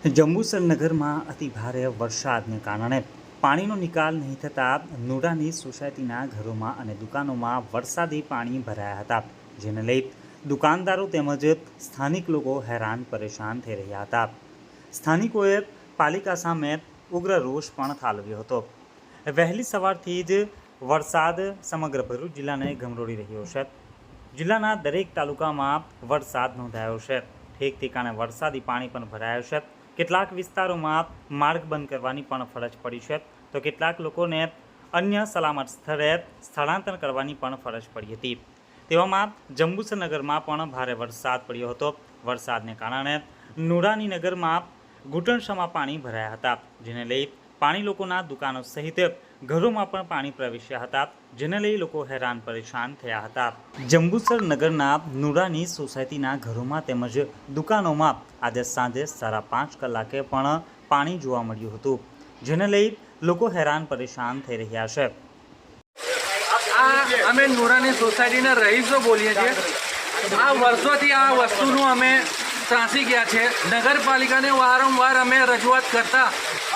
જંબુસર નગરમાં અતિ ભારે વરસાદને કારણે પાણીનો નિકાલ નહીં થતાં નુડાની સોસાયટીના ઘરોમાં અને દુકાનોમાં વરસાદી પાણી ભરાયા હતા, જેને લઈ દુકાનદારો તેમજ સ્થાનિક લોકો હેરાન પરેશાન થઈ રહ્યા હતા. સ્થાનિકોએ પાલિકા સામે ઉગ્ર રોષ પણ ઠાલવ્યો હતો. વહેલી સવારથી જ વરસાદ સમગ્ર ભરૂચ જિલ્લાને ગમરોડી રહ્યો છે. જિલ્લાના દરેક તાલુકામાં વરસાદ નોંધાયો છે. ઠેક ઠેકાણે વરસાદી પાણી પણ ભરાયું છે. કેટલાક વિસ્તારોમાં માર્ગ બંધ કરવાની પણ ફરજ પડી છે. તો કેટલાક લોકોને અન્ય સલામત સ્થળે સ્થળાંતર કરવાની પણ ફરજ પડી હતી. તેવામાં જંબુસર નગરમાં પણ ભારે વરસાદ પડ્યો હતો. વરસાદને કારણે નુરાની નગરમાં ઘૂંટણસમાં પાણી ભરાયા હતા, જેને લઈ પાણી લોકોના દુકાનો સહિત ઘરોમાં પણ પાણી પ્રવેશ્યા હતા, જેને લઈ લોકો હેરાન પરેશાન થયા હતા. જંબુસર નગરના નુરાની સોસાયટીના ઘરોમાં તેમજ દુકાનોમાં આજે સાંજે સાડા પાંચ કલાકે પણ પાણી જોવા મળ્યું હતું, જેને લઈ લોકો હેરાન પરેશાન થઈ રહ્યા છે. અમે નુરાની સોસાયટીના રહીશો બોલીએ છીએ. આ વર્ષોથી આ વસ્તુનું અમે ત્રાસી ગયા છે. નગરપાલિકાને વારંવાર અમે રજૂઆત કરતા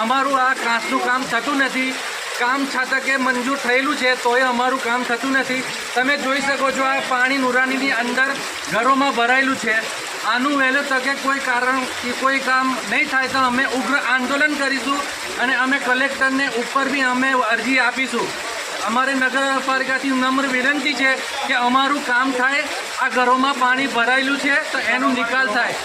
અમારું આ ત્રાસનું કામ થતું નથી. કામ છતાં કે મંજૂર થયેલું છે, તોય અમારું કામ થતું નથી. તમે જોઈ શકો છો, આ પાણી નુરાનીની અંદર ઘરોમાં ભરાયેલું છે. આનું વહેલો તકે કોઈ કારણ કે કોઈ કામ નહીં થાય તો અમે ઉગ્ર આંદોલન કરીશું અને અમે કલેક્ટરને ઉપર બી અમે અરજી આપીશું. અમારે નગરપાલિકાથી નમ્ર વિનંતી છે કે અમારું કામ થાય, આ ઘરોમાં પાણી ભરાયેલું છે, તો એનો નિકાલ થાય.